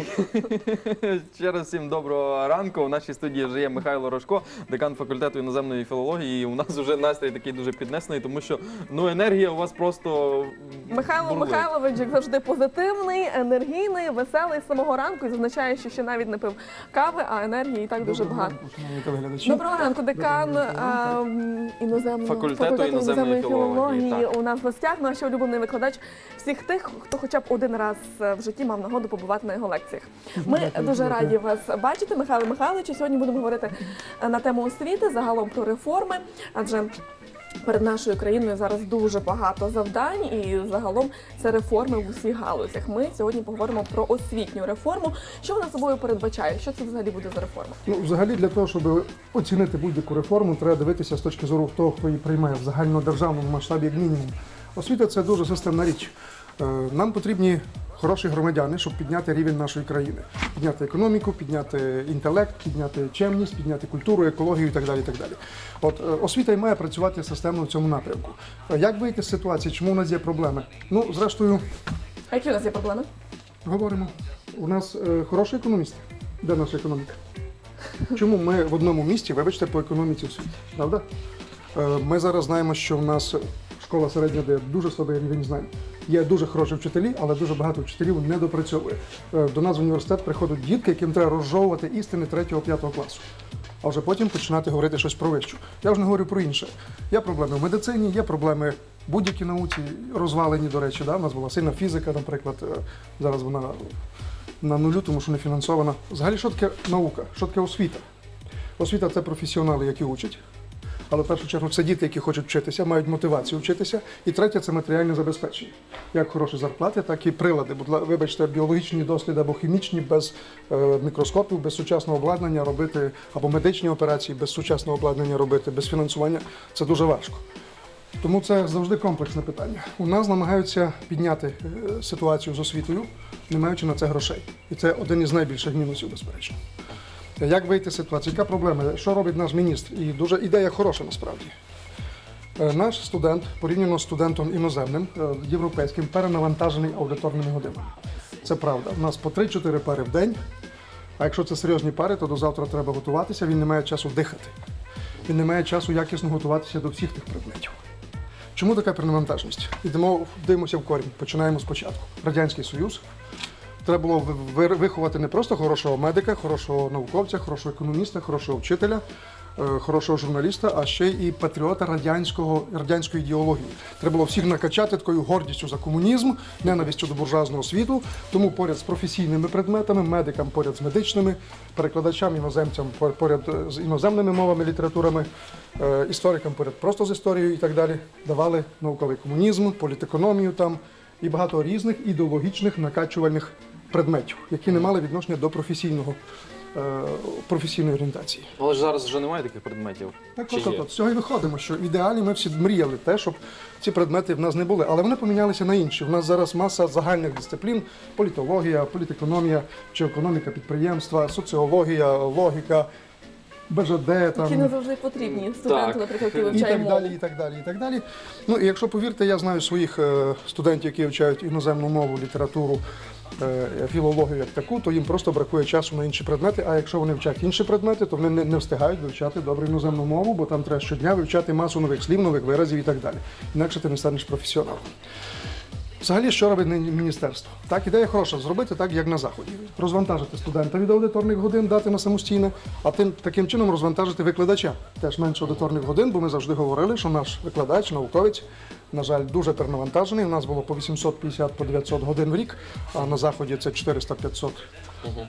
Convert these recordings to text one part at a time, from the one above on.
І ще раз всім доброго ранку. У нашій студії вже є Михайло Рожко, декан факультету іноземної філології. І у нас вже настрій такий дуже піднесений, тому що ну енергія у вас просто Михайло бурлить. Михайлович, як завжди, позитивний, енергійний, веселий з самого ранку і зазначає, що ще навіть не пив кави, а енергії і так дуже Доброго багато. ранку. Доброго ранку, декан Доброго ранку. ем, іноземного Факультету іноземної філології, так. у нас в гостях. Наш улюблений викладач всіх тих, хто хоча б один раз е, в житті мав нагоду побувати на його лекціях. Ми Дякую, дуже раді вас бачити, Михайло Михайлович. Сьогодні будемо говорити е, на тему освіти, загалом про реформи, адже. Перед нашою країною зараз дуже багато завдань, і загалом це реформи в усіх галузях. Ми сьогодні поговоримо про освітню реформу. Що вона собою передбачає? Що це взагалі буде за реформа? Ну, взагалі, для того, щоб оцінити будь-яку реформу, треба дивитися з точки зору того, хто її приймає в загальнодержавному масштабі, як мінімум. Освіта це дуже системна річ. Е, Нам потрібні хороші громадяни, щоб підняти рівень нашої країни, підняти економіку, підняти інтелект, підняти чемність, підняти культуру, екологію і так далі. І так далі. От е, освіта й має працювати системно в цьому напрямку. Е, Як вийти з ситуації? Чому у нас є проблеми? Ну, зрештою, А які у нас є проблеми? Говоримо. У нас е, хороший економіст. Де наша економіка? Чому ми в одному місті, вибачте, по економіці в світі? Правда? Е, ми зараз знаємо, що в нас школа середня, де дуже слабий рівень знань. Є дуже хороші вчителі, але дуже багато вчителів не допрацьовує. Е, до нас в університет приходять дітки, яким треба розжовувати істини 3-5 класу. А вже потім починати говорити щось про вищу. Я вже не говорю про інше. Є проблеми в медицині, є проблеми в будь-якій науці, розвалені, до речі. Да? У нас була сильна фізика, наприклад. Е, Зараз вона на нулю, тому що не фінансована. Взагалі, що таке наука? Що таке освіта? Освіта це професіонали, які учать. Але в першу чергу це діти, які хочуть вчитися, мають мотивацію вчитися. І третє це матеріальне забезпечення. Як хороші зарплати, так і прилади. Будь вибачте, біологічні досліди або хімічні без е, мікроскопів, без сучасного обладнання робити, або медичні операції без сучасного обладнання робити, без фінансування це дуже важко. Тому це завжди комплексне питання. У нас намагаються підняти е, ситуацію з освітою, не маючи на це грошей. І це один із найбільших мінусів, безперечно. Як вийти з ситуації? Яка проблема? Що робить наш міністр? І дуже ідея хороша насправді. Е, Наш студент, порівняно з студентом іноземним, е, європейським, перенавантажений аудиторними годинами. Це правда. У нас по 3-4 пари в день. А якщо це серйозні пари, то до завтра треба готуватися. Він не має часу дихати. Він не має часу якісно готуватися до всіх тих предметів. Чому така перенавантаженість? Йдемо, дивимося в корінь. Починаємо спочатку. Радянський Союз. Треба було ви- ви- виховати не просто хорошого медика, хорошого науковця, хорошого економіста, хорошого вчителя, е, хорошого журналіста, а ще і патріота радянського, радянської ідеології. Треба було всіх накачати такою гордістю за комунізм, ненавистю до буржуазного світу. Тому поряд з професійними предметами, медикам поряд з медичними, перекладачам, іноземцям пор- поряд е, з іноземними мовами, літературами, е, історикам поряд просто з історією і так далі, давали науковий комунізм, політекономію там і багато різних ідеологічних накачувальних предметів, які не мали відношення до професійного, е, професійної орієнтації. Але ж зараз вже немає таких предметів. Так, Чи от, є? от, от, з цього і виходимо, що в ідеалі ми всі мріяли те, щоб ці предмети в нас не були, але вони помінялися на інші. У нас зараз маса загальних дисциплін: політологія, політекономія чи економіка підприємства, соціологія, логіка, БЖД там. Які не завжди потрібні студенту, Так. наприклад, які І вивчає так мову. далі, і так далі, і так далі. Ну і якщо повірте, я знаю своїх е, студентів, які вивчають іноземну мову, літературу, філологію як таку, то їм просто бракує часу на інші предмети. А якщо вони вчать інші предмети, то вони не, не встигають вивчати добру іноземну мову, бо там треба щодня вивчати масу нових слів, нових виразів і так далі. Інакше ти не станеш професіоналом. Взагалі, що робить міністерство? Так, ідея хороша, зробити так, як на заході. Розвантажити студента від аудиторних годин, дати на самостійне, а тим таким чином розвантажити викладача. Теж менше аудиторних годин, бо ми завжди говорили, що наш викладач, науковець, на жаль, дуже перенавантажений. У нас було по 850 по 900 годин в рік, а на заході це 400-500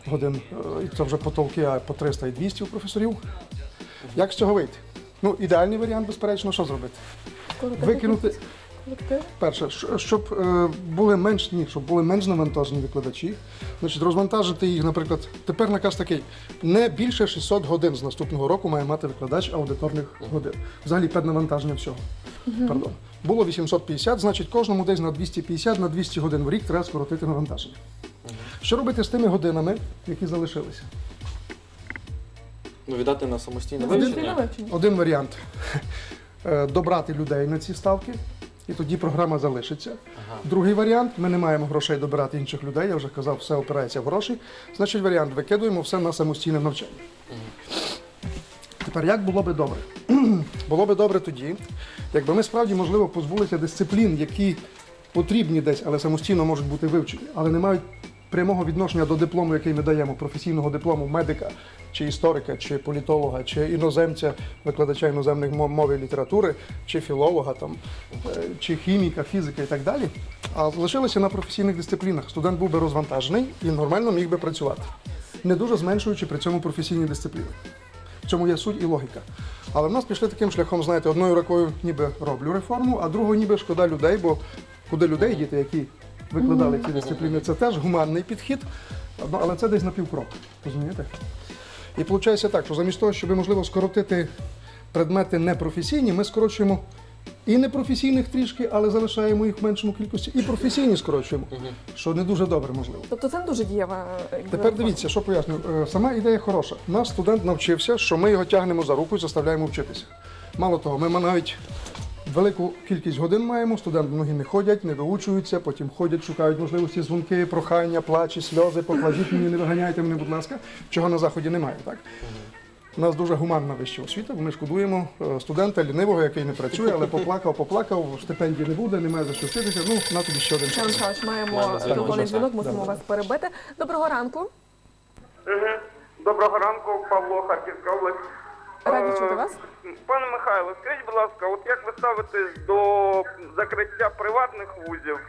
годин. Е, І це вже потолки, а по 300 і 200 у професорів. Як з цього вийти? Ну, ідеальний варіант, безперечно, що зробити? Викинути. Перше, щоб е, були менш ні, щоб були менш навантажені викладачі, значить розвантажити їх, наприклад, тепер наказ такий: не більше 600 годин з наступного року має мати викладач аудиторних годин. Взагалі перенавантаження всього. Пардон. Було 850, значить кожному десь на 250 на 200 годин в рік треба скоротити навантаження. Що робити з тими годинами, які залишилися? Ну, віддати на самостійне вивчення. Один варіант е, добрати людей на ці ставки. І тоді програма залишиться. Другий варіант ми не маємо грошей добирати інших людей. Я вже казав, все опирається в гроші. Значить, варіант викидуємо все на самостійне навчання. Тепер як було би добре? було би добре тоді, якби ми справді, можливо, позбулися дисциплін, які потрібні десь, але самостійно можуть бути вивчені, але не мають прямого відношення до диплому, який ми даємо, професійного диплому медика, чи історика, чи політолога, чи іноземця, викладача іноземних мов і літератури, чи філолога, там, е, чи хіміка, фізика і так далі. А залишилися на професійних дисциплінах. Студент був би розвантажений і нормально міг би працювати, не дуже зменшуючи при цьому професійні дисципліни. В цьому є суть і логіка. Але в нас пішли таким шляхом, знаєте, одною рукою ніби роблю реформу, а другою ніби шкода людей, бо куди людей діти, які викладали ці дисципліни, це теж гуманний підхід, ну, але це десь на півкроку. Розумієте? І виходить так, що замість того, щоб можливо скоротити предмети непрофесійні, ми скорочуємо і непрофесійних трішки, але залишаємо їх в меншому кількості, і професійні скорочуємо, що не дуже добре можливо. Тобто це не дуже дієва. Тепер дивіться, що поясню. Е, Сама ідея хороша. Наш студент навчився, що ми його тягнемо за руку і заставляємо вчитися. Мало того, ми навіть велику кількість годин маємо. Студенти многі не ходять, не доучуються, потім ходять, шукають можливості дзвонки, прохання, плачі, сльози, покладіть мені, не виганяйте мене, будь ласка, чого на заході немає. Так? У нас дуже гуманна вища освіта, бо ми шкодуємо е, студента лінивого, який не працює, але поплакав, поплакав, стипендії не буде, немає за що вчитися. Ну, на тобі ще один шанс. Михайлович, маємо телефонний дзвінок, мусимо вас перебити. Доброго ранку. Доброго ранку, Павло, Харківська область. Раді Е, чути вас. Пане Михайло, скажіть, будь ласка, от як ви ставитесь до закриття приватних вузів,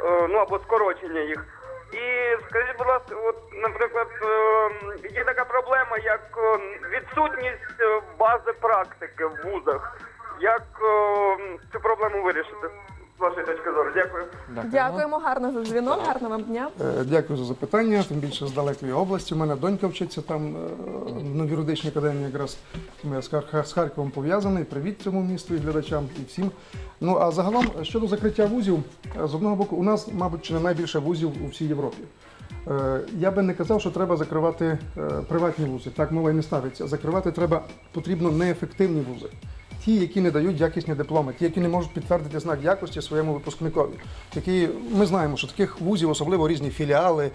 е, ну або скорочення їх? І скажіть, будь ласка, от, наприклад, е, є така проблема, як відсутність бази практики в вузах. Як цю проблему вирішити? З вашої точки зору, дякую. Дякуємо, гарно за дзвінок, гарного вам дня. Е, Дякую за запитання. Тим більше з далекої області. У мене донька вчиться там е, на юридичній академії, якраз тому я з Хар- з Харковом пов'язаний. Привіт цьому місту і глядачам і всім. Ну а загалом щодо закриття вузів, е, з одного боку, у нас, мабуть, чи не найбільше вузів у всій Європі. Е, Я би не казав, що треба закривати е, приватні вузи. Так мова і не ставиться. Закривати треба потрібно неефективні вузи. Ті, які не дають якісні дипломи, ті, які не можуть підтвердити знак якості своєму випускникові. Які ми знаємо, що таких вузів, особливо різні філіали,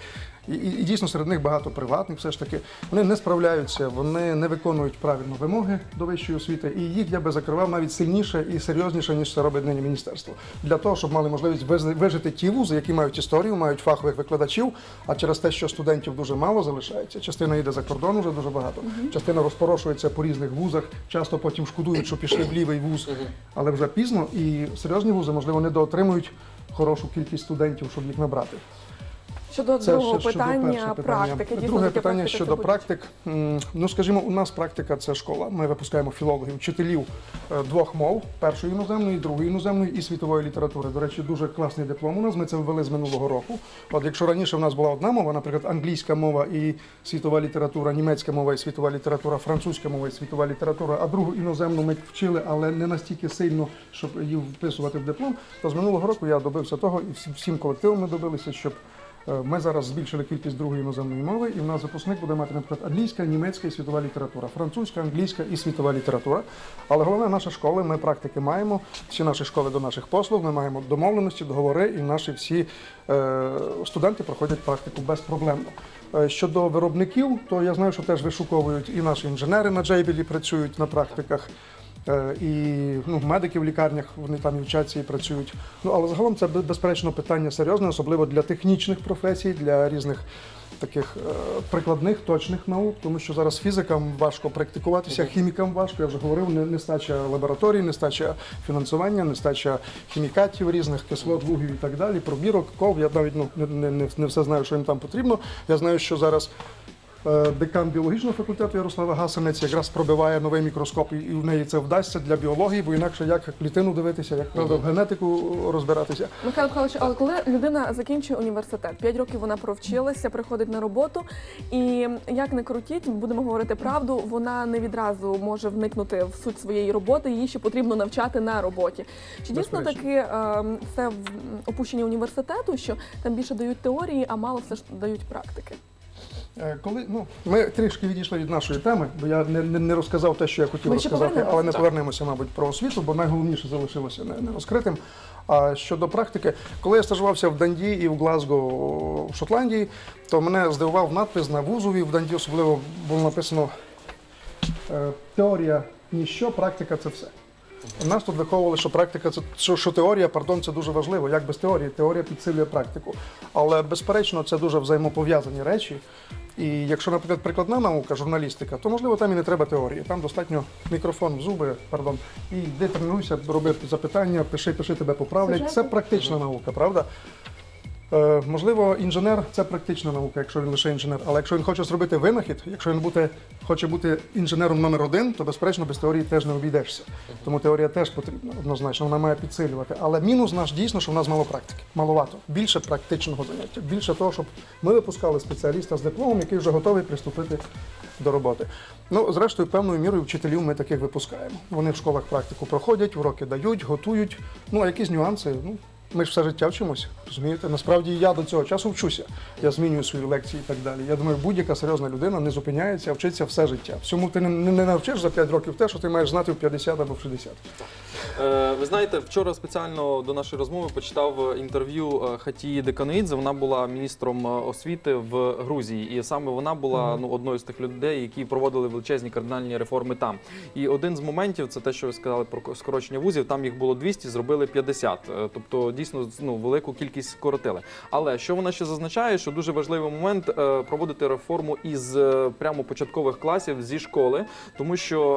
і, і, і дійсно серед них багато приватних, все ж таки, вони не справляються, вони не виконують правильно вимоги до вищої освіти, і їх я би закривав навіть сильніше і серйозніше, ніж це робить нині міністерство. Для того, щоб мали можливість вижити ті вузи, які мають історію, мають фахових викладачів, а через те, що студентів дуже мало залишається, частина йде за кордон вже дуже багато, частина розпорошується по різних вузах, часто потім шкодують, що пішли в лівий вуз, але вже пізно, і серйозні вузи, можливо, не доотримують хорошу кількість студентів, щоб їх набрати. Щодо Це другого ще щодо питання, першого практики. Дійсно, Друге питання щодо практик. Ну, скажімо, у нас практика це школа. Ми випускаємо філологів, вчителів е, двох мов: першої іноземної, другої іноземної і світової літератури. До речі, дуже класний диплом. У нас ми це ввели з минулого року. От якщо раніше в нас була одна мова, наприклад, англійська мова і світова література, німецька мова і світова література, французька мова і світова література, а другу іноземну ми вчили, але не настільки сильно, щоб її вписувати в диплом. То з минулого року я добився того, і всім- колективом ми добилися, щоб Ми зараз збільшили кількість другої іноземної мови, і в нас випускник буде мати, наприклад, англійська, німецька і світова література, французька, англійська і світова література. Але головне, наша школа, ми практики маємо. Всі наші школи до наших послуг, ми маємо домовленості, договори, і наші всі е, студенти проходять практику безпроблемно. Е, Щодо виробників, то я знаю, що теж вишуковують і наші інженери на Джейбілі працюють на практиках. Е, І ну, медики в лікарнях вони там і вчаться і працюють. Ну але загалом це безперечно питання серйозне, особливо для технічних професій, для різних таких е, прикладних, точних наук, тому що зараз фізикам важко практикуватися, хімікам важко. Я вже говорив, не- нестача лабораторій, нестача фінансування, нестача хімікатів різних, кислот, лугів і так далі, пробірок, кол. Я навіть ну, не, не, не все знаю, що їм там потрібно. Я знаю, що зараз. Е, Декан біологічного факультету Ярослава Гасанець якраз пробиває новий мікроскоп, і в неї це вдасться для біології, бо інакше як клітину дивитися, як правда в генетику розбиратися. Михайло Михайлович, але коли людина закінчує університет, 5 років вона провчилася, приходить на роботу, і як не крутіть, будемо говорити правду, вона не відразу може вникнути в суть своєї роботи, її ще потрібно навчати на роботі. Чи дійсно таки е, це в- опущення університету, що там більше дають теорії, а мало все ж дають практики? Е, Коли ну ми трішки відійшли від нашої теми, бо я не, не, не розказав те, що я хотів Ми ще розказати, повернемося. але не повернемося, мабуть, про освіту, бо найголовніше залишилося не, не розкритим. А щодо практики, коли я стажувався в Данді і в Глазго в Шотландії, то мене здивував надпис на вузові в Данді, особливо було написано е, теорія ніщо, практика це все. У нас тут виховували, що практика це що, що теорія, пардон, це дуже важливо. Як без теорії? Теорія підсилює практику. Але безперечно, це дуже взаємопов'язані речі. І якщо, наприклад, прикладна наука, журналістика, то можливо там і не треба теорії. Там достатньо мікрофон в зуби, пардон, і йди тренуйся, роби запитання, пиши, пиши, тебе поправлять. Це практична наука, правда? Е, можливо, інженер це практична наука, якщо він лише інженер. Але якщо він хоче зробити винахід, якщо він буде, хоче бути інженером номер один, то безперечно без теорії теж не обійдешся. Тому теорія теж потрібна однозначно, вона має підсилювати. Але мінус наш дійсно, що в нас мало практики, маловато. Більше практичного заняття, більше того, щоб ми випускали спеціаліста з дипломом, який вже готовий приступити до роботи. Ну, зрештою, певною мірою вчителів ми таких випускаємо. Вони в школах практику проходять, уроки дають, готують. Ну, а якісь нюанси. Ну, ми ж все життя вчимося, розумієте? Насправді я до цього часу вчуся. Я змінюю свої лекції і так далі. Я думаю, будь-яка серйозна людина не зупиняється, а вчиться все життя. Всьому ти не, не, навчиш за 5 років те, що ти маєш знати в 50 або в 60. Е, Ви знаєте, вчора спеціально до нашої розмови почитав інтерв'ю е, Хатії Деканоїдзе. Вона була міністром е, освіти в Грузії, і саме вона була ну одною з тих людей, які проводили величезні кардинальні реформи там. І один з моментів це те, що ви сказали про скорочення вузів. Там їх було 200, зробили 50. Е, Тобто дійсно ну велику кількість скоротили. Але що вона ще зазначає, що дуже важливий момент е, проводити реформу із е, прямо початкових класів зі школи, тому що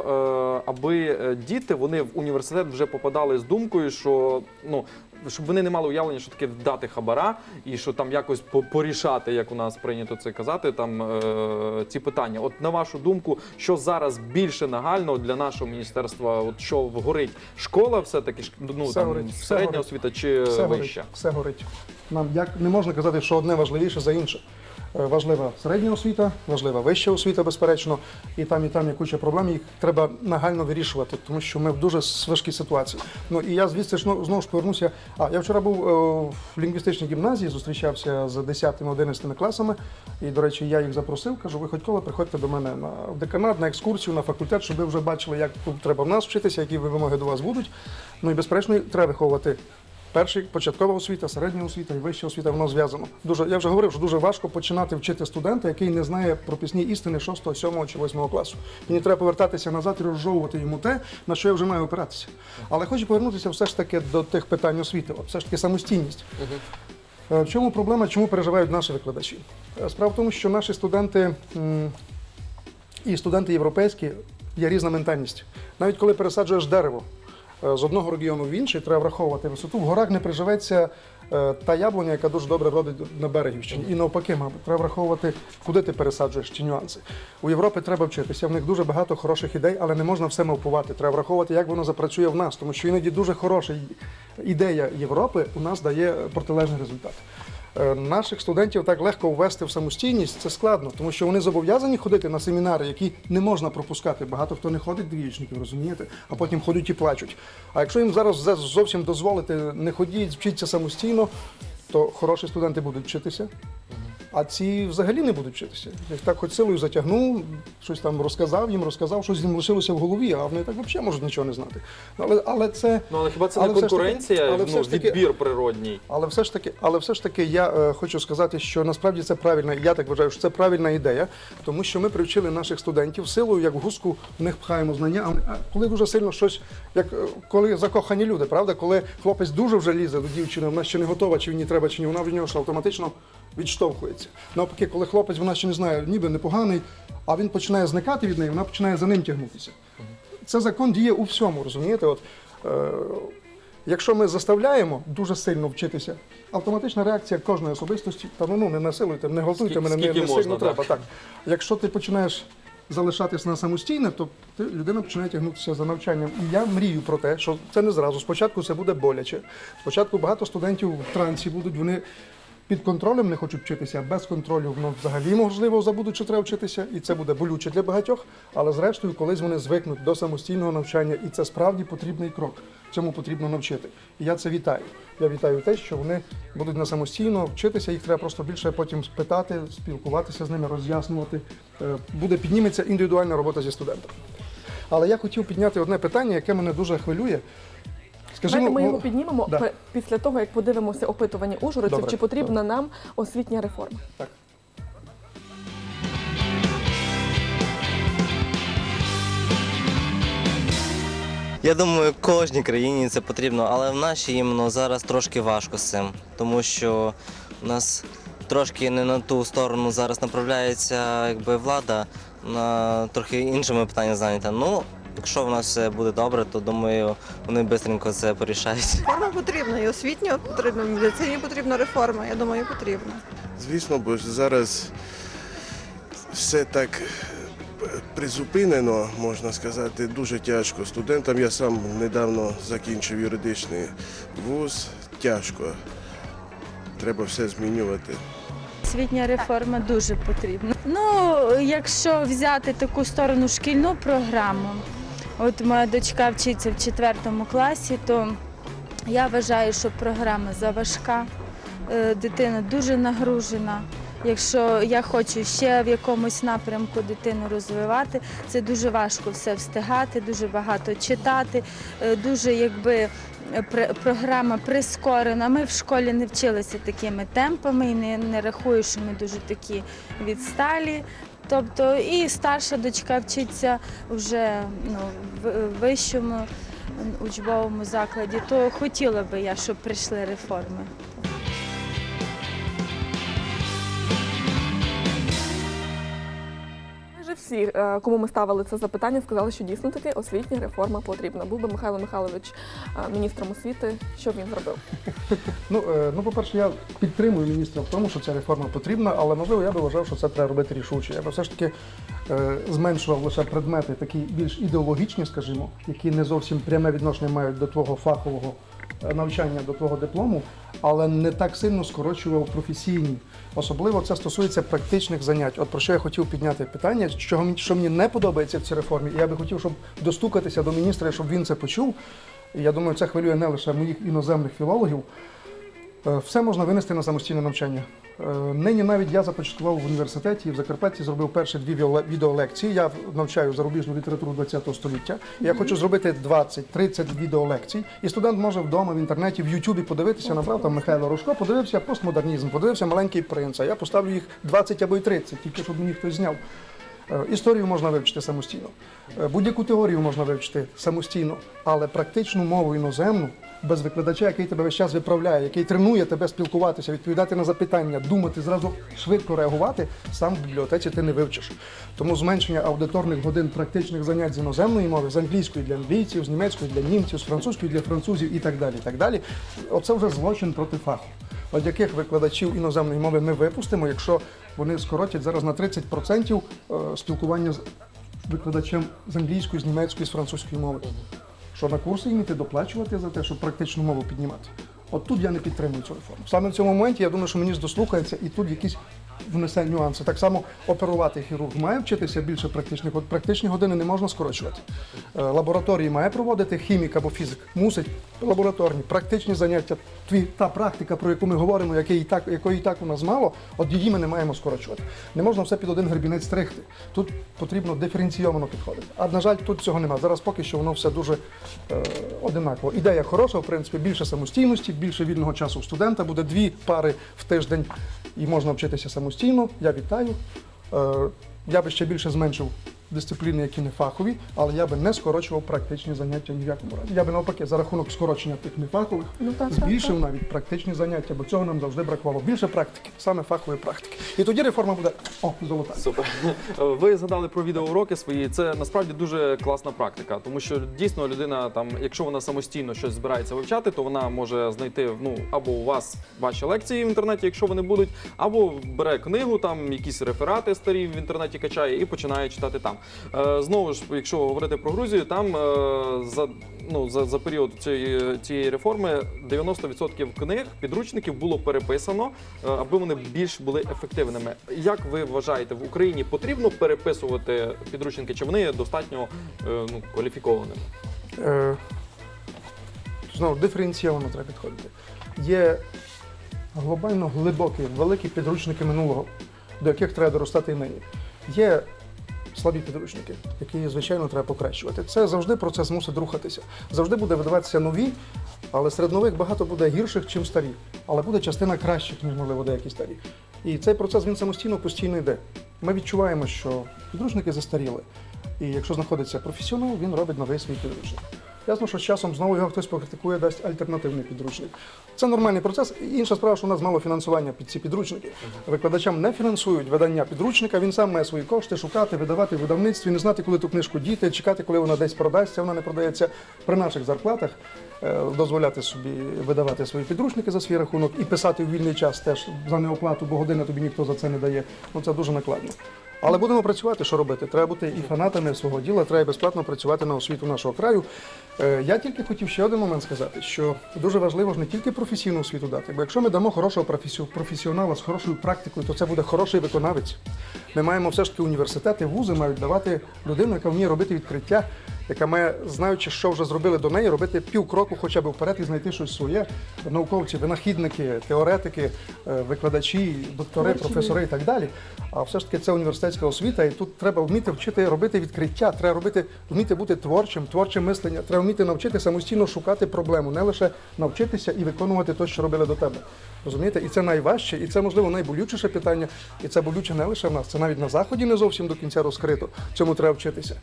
е, аби е, діти вони в університет вже попадали з думкою, що ну. Щоб вони не мали уявлення, що таке дати хабара, і що там якось по- порішати, як у нас прийнято це казати, там е, ці питання. От на вашу думку, що зараз більше нагально для нашого міністерства, от що горить школа, все таки ну Все там горить, все середня горить. освіта чи Все вища? горить. Все горить. Нам як не можна казати, що одне важливіше за інше. Е, Важлива середня освіта, важлива вища освіта, безперечно, і там, і там є куча проблем. Їх треба нагально вирішувати, тому що ми в дуже важкій ситуації. Ну і я звідси ж ну, знову ж повернуся. А я вчора був е, в лінгвістичній гімназії, зустрічався з 10-11 класами. І, до речі, я їх запросив. Кажу, ви хоч коли приходьте до мене на деканат, на екскурсію, на факультет, щоб ви вже бачили, як тут треба в нас вчитися, які вимоги до вас будуть. Ну і безперечно, треба виховувати Перший початкова освіта, середня освіта і вища освіта воно зв'язано. Дуже я вже говорив, що дуже важко починати вчити студента, який не знає прописні істини 6, 7 чи 8 класу. Мені треба повертатися назад і розжовувати йому те, на що я вже маю опиратися. Але хочу повернутися все ж таки до тих питань освіти. Все ж таки самостійність. Е, В чому проблема, чому переживають наші викладачі? Е, Справа в тому, що наші студенти і студенти європейські є різна ментальність. Навіть коли пересаджуєш дерево з одного регіону в інший, треба враховувати висоту. В горах не приживеться е, та яблуня, яка дуже добре родить на берегівщині. І навпаки, мабуть, треба враховувати, куди ти пересаджуєш ці нюанси. У Європі треба вчитися. В них дуже багато хороших ідей, але не можна все мавпувати. Треба враховувати, як воно запрацює в нас, тому що іноді дуже хороша ідея Європи у нас дає протилежний результат. Е, Наших студентів так легко ввести в самостійність, це складно, тому що вони зобов'язані ходити на семінари, які не можна пропускати. Багато хто не ходить двієчників, розумієте, а потім ходять і плачуть. А якщо їм зараз зовсім дозволити не ходіть, вчіться самостійно, то хороші студенти будуть вчитися. А ці взагалі не будуть вчитися. Їх так хоч силою затягнув, щось там розказав їм, розказав, щось їм лишилося в голові, а вони так взагалі можуть нічого не знати. Але, але це Ну але хіба це Але не таки- конкуренція? але ну таки- відбір природній. Але все ж таки, але все ж таки, я е, хочу сказати, що насправді це правильна, я так вважаю, що це правильна ідея, тому що ми привчили наших студентів силою, як в гуску в них пхаємо знання. А коли дуже сильно щось, як е, коли закохані люди, правда, коли хлопець дуже вже лізе до дівчини, вона ще не готова, чи він їй треба, чи ні, вона від нього ж автоматично відштовхується. Навпаки, коли хлопець вона ще не знає, ніби непоганий, а він починає зникати від неї, вона починає за ним тягнутися. Це закон діє у всьому, розумієте? От, е, Якщо ми заставляємо дуже сильно вчитися, автоматична реакція кожної особистості, та ну, ну не насилуйте, не Скільки- мене, не, не можна, сильно так. треба. Так. Якщо ти починаєш залишатись на самостійне, то ти, людина починає тягнутися за навчанням. І я мрію про те, що це не зразу. Спочатку це буде боляче. Спочатку багато студентів в трансі будуть, вони під контролем не хочуть вчитися, без контролю воно взагалі можливо забудуть, що треба вчитися, і це буде болюче для багатьох. Але зрештою, колись вони звикнуть до самостійного навчання, і це справді потрібний крок. Цьому потрібно навчити. І я це вітаю. Я вітаю те, що вони будуть на самостійно вчитися. Їх треба просто більше потім спитати, спілкуватися з ними, роз'яснювати. Е, Буде підніметься індивідуальна робота зі студентом. Але я хотів підняти одне питання, яке мене дуже хвилює. Давайте ми ну, його піднімемо да. після того, як подивимося опитування ужгородців, Добре, чи потрібна добре. нам освітня реформа. Так. Я думаю, кожній країні це потрібно, але в нашій іменно зараз трошки важко з цим, тому що у нас трошки не на ту сторону зараз направляється якби влада, на трохи іншими питаннями зайнята. Ну, якщо в нас все буде добре, то думаю, вони швидко це порішають. Реформа потрібна, і освітня потрібна, і медицині потрібна реформа. Я думаю, потрібна. Звісно, бо зараз все так призупинено, можна сказати, дуже тяжко. Студентам я сам недавно закінчив юридичний вуз. Тяжко. Треба все змінювати. Освітня реформа дуже потрібна. Ну, якщо взяти таку сторону шкільну програму, от моя дочка вчиться в четвертому класі, то я вважаю, що програма заважка, е, дитина дуже нагружена. Якщо я хочу ще в якомусь напрямку дитину розвивати, це дуже важко все встигати, дуже багато читати, е, дуже якби програма прискорена. Ми в школі не вчилися такими темпами і не, не рахую, що ми дуже такі відсталі. Тобто і старша дочка вчиться вже ну, в вищому учбовому закладі, то хотіла би я, щоб прийшли реформи. Всі, е, кому ми ставили це запитання, сказали, що дійсно таки освітня реформа потрібна. Був би Михайло Михайлович е, міністром освіти, що б він зробив? Ну, е, ну, по-перше, я підтримую міністра в тому, що ця реформа потрібна, але можливо я би вважав, що це треба робити рішуче. Я би все ж таки зменшував лише предмети, такі більш ідеологічні, скажімо, які не зовсім пряме відношення мають до твого фахового навчання, до твого диплому, але не так сильно скорочував професійні. Особливо це стосується практичних занять. От про що я хотів підняти питання, що що мені не подобається в цій реформі, і я би хотів, щоб достукатися до міністра, щоб він це почув. Я думаю, це хвилює не лише моїх іноземних філологів. Е, Все можна винести на самостійне навчання. Е, Нині навіть я започаткував в університеті і в Закарпатті зробив перші дві відеолекції. Я навчаю зарубіжну літературу ХХ століття. Я хочу зробити 20-30 відеолекцій. І студент може вдома в інтернеті, в Ютубі подивитися, набрав там Михайло Рожко, подивився постмодернізм, подивився маленький принц. А я поставлю їх 20 або й 30, тільки щоб мені хтось зняв. Е, Історію можна вивчити самостійно, будь-яку теорію можна вивчити самостійно, але практичну мову іноземну без викладача, який тебе весь час виправляє, який тренує тебе спілкуватися, відповідати на запитання, думати, зразу швидко реагувати, сам в бібліотеці ти не вивчиш. Тому зменшення аудиторних годин практичних занять з іноземної мови, з англійської для англійців, з німецької для німців, з французької для французів і так далі. Так далі. Оце вже злочин проти фаху. От яких викладачів іноземної мови ми випустимо, якщо вони скоротять зараз на 30% е, спілкування з викладачем з англійської, з німецької, з французької мови. Що на курси їм іти доплачувати за те, щоб практичну мову піднімати. От тут я не підтримую цю реформу. Саме в цьому моменті я думаю, що мені дослухається і тут якісь внесе нюанси. Так само оперувати хірург має вчитися більше практичних. От практичні години не можна скорочувати. Е, Лабораторії має проводити хімік або фізик. Мусить лабораторні, практичні заняття. Тві та практика, про яку ми говоримо, якої і так, якої і так у нас мало, от її ми не маємо скорочувати. Не можна все під один гребінець стригти. Тут потрібно диференційовано підходити. А на жаль, тут цього немає. Зараз поки що воно все дуже е, одинаково. Ідея хороша, в принципі, більше самостійності, більше вільного часу у студента. Буде дві пари в тиждень і можна вчитися самостійно. Я вітаю. Е, я би ще більше зменшив дисципліни, які не фахові, але я би не скорочував практичні заняття ні в якому разі. Я би навпаки за рахунок скорочення тих нефахових Ну, так, так, збільшив навіть практичні заняття, бо цього нам завжди бракувало. Більше практики, саме фахової практики. І тоді реформа буде о, золота. Супер. Ви згадали про відеоуроки свої. Це насправді дуже класна практика, тому що дійсно людина, там, якщо вона самостійно щось збирається вивчати, то вона може знайти ну або у вас ваші лекції в інтернеті, якщо вони будуть, або бере книгу, там якісь реферати старі в інтернеті качає і починає читати там. Е, Знову ж, якщо говорити про Грузію, там е, за, ну, за, за період цієї, цієї реформи 90% книг, підручників було переписано, е, аби вони більш були ефективними. Як ви вважаєте, в Україні потрібно переписувати підручники, чи вони достатньо ну, кваліфікованими? Знову диференційовано треба підходити. Є глобально глибокі, великі підручники минулого, до яких треба доростати і нині. Є слабі підручники, які, звичайно, треба покращувати. Це завжди процес мусить рухатися. Завжди буде видаватися нові, але серед нових багато буде гірших, ніж старі. Але буде частина кращих, ніж, можливо, деякі старі. І цей процес він самостійно постійно йде. Ми відчуваємо, що підручники застаріли. І якщо знаходиться професіонал, він робить новий свій підручник. Ясно, що з часом знову його хтось покритикує, дасть альтернативний підручник. Це нормальний процес. Інша справа, що у нас мало фінансування під ці підручники. Викладачам не фінансують видання підручника. Він сам має свої кошти шукати, видавати в видавництві, не знати, коли ту книжку діти, чекати, коли вона десь продасться. Вона не продається при наших зарплатах. е, Дозволяти собі видавати свої підручники за свій рахунок і писати в вільний час теж за неоплату, бо години тобі ніхто за це не дає. Ну це дуже накладно. Але будемо працювати, що робити. Треба бути і фанатами свого діла, треба безплатно працювати на освіту нашого краю. Е, Я тільки хотів ще один момент сказати, що дуже важливо ж не тільки професійну освіту дати, бо якщо ми дамо хорошого професіонала з хорошою практикою, то це буде хороший виконавець. Ми маємо все ж таки університети, вузи мають давати людину, яка вміє робити відкриття, яка має, знаючи, що вже зробили до неї, робити півкроку хоча б вперед і знайти щось своє. Науковці, винахідники, теоретики, е, викладачі, доктори, професори і так далі. А все ж таки це університетська освіта, і тут треба вміти вчити робити відкриття, треба робити, вміти бути творчим, творче мислення, треба вміти навчити самостійно шукати проблему, не лише навчитися і виконувати те, що робили до тебе. Розумієте? І це найважче, і це можливо найболючіше питання. І це болюче не лише в нас, це навіть на заході не зовсім до кінця розкрито. Цьому треба вчитися.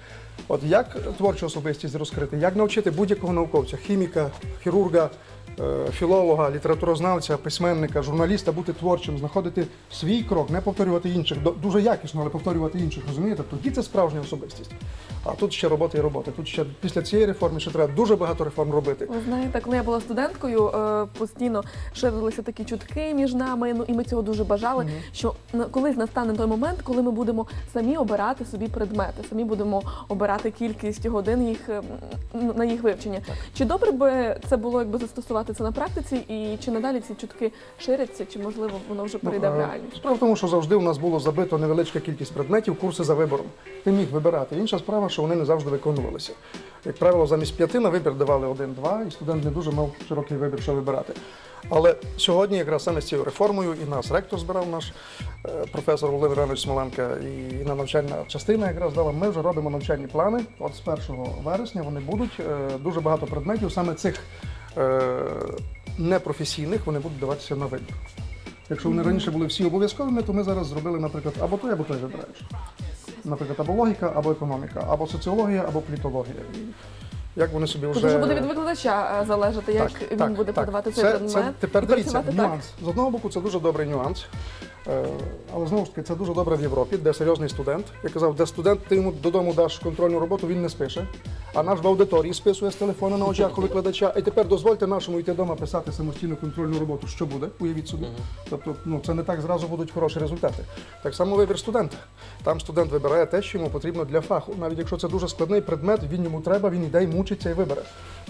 От як творчу особистість розкрити, як навчити будь-якого науковця, хіміка, хірурга, філолога, літературознавця, письменника, журналіста бути творчим, знаходити свій крок, не повторювати інших, дуже якісно, але повторювати інших. Розумієте? Тоді це справжня особистість. А тут ще робота і робота. Тут ще після цієї реформи ще треба дуже багато реформ робити. Ви знаєте, коли я була студенткою, е, постійно ширилися такі чутки між нами. Ну і ми цього дуже бажали. Що на- колись настане той момент, коли ми будемо самі обирати собі предмети, самі будемо обирати кількість годин їх е, на їх вивчення. Чи добре би це було, якби застосувати це на практиці, і чи надалі ці чутки ширяться, чи можливо воно вже перейде в Ну, е, реальність? Справа в тому, що завжди у нас було забито невеличка кількість предметів, курси за вибором. Ти міг вибирати. Інша справа, що вони не завжди виконувалися. Як правило, замість п'яти на вибір давали один-два, і студент не дуже мав широкий вибір, що вибирати. Але сьогодні, якраз саме з цією реформою, і нас ректор збирав наш е, професор Володимир Іванович Смоленка, і на навчальна частина якраз дала. Ми вже робимо навчальні плани. От з 1 вересня вони будуть. Е, Дуже багато предметів, саме цих непрофесійних, вони будуть даватися на вибір. Якщо вони раніше були всі обов'язковими, то ми зараз зробили, наприклад, або той, або той вибираєш. Наприклад, або логіка, або економіка, або соціологія, або політологія. І як вони собі вже Тобто вже буде від викладача е, залежати, як Так, він так, буде так. подавати цей це, предмет. Це тепер і дивіться, працювати так. нюанс. З одного боку, це дуже добрий нюанс. Е, Але знову ж таки, це дуже добре в Європі, де серйозний студент. Я казав, де студент, ти йому додому даш контрольну роботу, він не спише. А наш в аудиторії списує з телефона на очах у викладача. І тепер дозвольте нашому йти вдома писати самостійну контрольну роботу. Що буде? Уявіть собі. Тобто, ну це не так зразу будуть хороші результати. Так само вибір студента. Там студент вибирає те, що йому потрібно для фаху. Навіть якщо це дуже складний предмет, він йому треба, він іде і мучиться і вибере.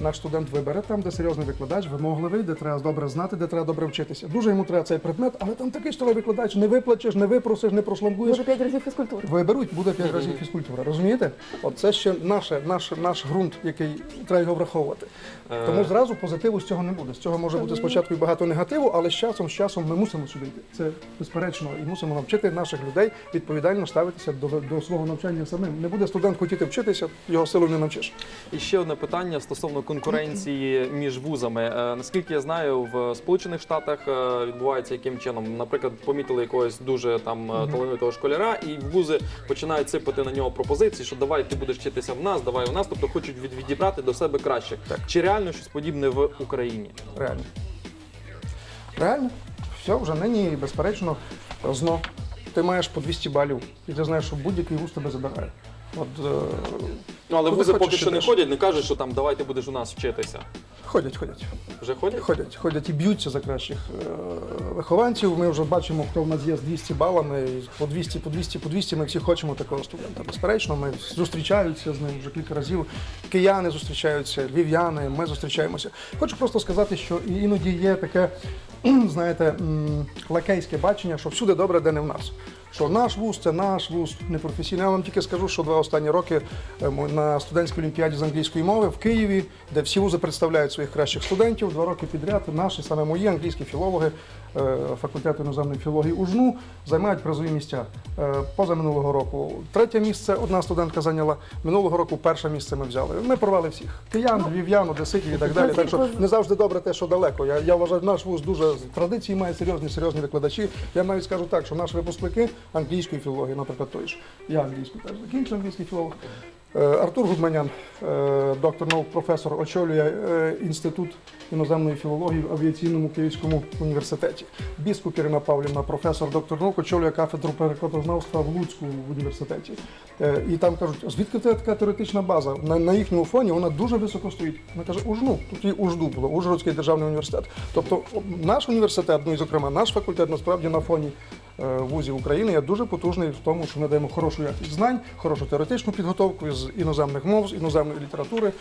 Наш студент вибере там, де серйозний викладач, вимогливий, де треба добре знати, де треба добре вчитися. Дуже йому треба цей предмет, але там такий столовий викладач, не виплачеш, не випросиш, не прошлангуєш. Може п'ять разів фізкультури. Виберуть, буде п'ять разів фізкультура. Розумієте? От це ще наше, наш, наш ґрунт, який треба його враховувати. Тому зразу позитиву з цього не буде. З цього може бути спочатку і багато негативу, але з часом, з часом ми мусимо сюди йти. Це безперечно, і мусимо навчити наших людей відповідально ставитися до, до свого навчання самим. Не буде студент хотіти вчитися, його силою не навчиш. І ще одне питання стосовно конкуренції між вузами. Е, Наскільки я знаю, в Сполучених Штатах е, відбувається яким чином? Наприклад, помітили якогось дуже там е, талановитого школяра, і вузи починають сипати на нього пропозиції, що давай ти будеш вчитися в нас, давай у нас, тобто хочуть відібрати до себе краще. Чи реально щось подібне в Україні? Реально. Реально. Все, вже нині, безперечно, зно. Ти маєш по 200 балів, і ти знаєш, що будь-який вуз тебе забирає. От, е, Ну але вузи поки що не ходять, не кажуть, що там давай ти будеш у нас вчитися. Ходять, ходять. Вже ходять? Ходять, ходять і б'ються за кращих е, вихованців. Ми вже бачимо, хто в нас є з 200 балами, і по 200, по 200, по 200. Ми всі хочемо такого студента. Безперечно, ми зустрічаються з ним вже кілька разів. Кияни зустрічаються, львів'яни, ми зустрічаємося. Хочу просто сказати, що іноді є таке, знаєте, лакейське бачення, що всюди добре, де не в нас. Що наш вуз це наш вуз, непрофесійний. Я вам тільки скажу, що два останні роки е, на студентській олімпіаді з англійської мови в Києві, де всі вузи представляють своїх кращих студентів, два роки підряд наші, саме мої англійські філологи факультету іноземної філології УЖНУ займають призові місця. Е, Поза минулого року третє місце одна студентка зайняла. Минулого року перше місце ми взяли. Ми порвали всіх киян, львів'ян, одеситів і так далі. Так що не завжди добре те, що далеко. Я, я вважаю, наш вуз дуже з традиції має серйозні, серйозні викладачі. Я навіть скажу так, що наші випускники англійської філології, наприклад, той ж. Я англійську теж закінчив англійський філолог. Е, Артур Гудманян, е, доктор наук, професор, очолює е, інститут іноземної філології в авіаційному Київському університеті. Біскуп Ірина Павлівна, професор, доктор наук, очолює кафедру перекладознавства в Луцьку в університеті. І там кажуть, звідки це така теоретична база? На, на їхньому фоні вона дуже високо стоїть. Вона каже, УЖНУ, тут і УЖДУ було, Ужгородський державний університет. Тобто наш університет, ну і зокрема наш факультет, насправді на фоні вузів України є дуже потужний в тому, що ми даємо хорошу якість знань, хорошу теоретичну підготовку з іноземних мов, з іноземної літератури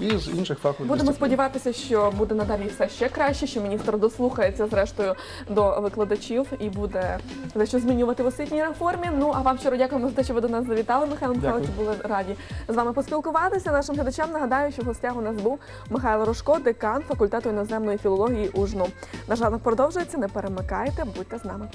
і з інших фахових Будемо сподіватися, що буде надалі все ще краще, що міністр дослухається зрештою до викладачів і буде за що змінювати в освітній реформі. Ну а вам щиро дякуємо за те, що ви до нас завітали. Михайло Михайлович, були раді з вами поспілкуватися. Нашим глядачам нагадаю, що в гостях у нас був Михайло Рожко, декан факультету іноземної філології УЖНУ. Наш ранок продовжується. Не перемикайте, будьте з нами.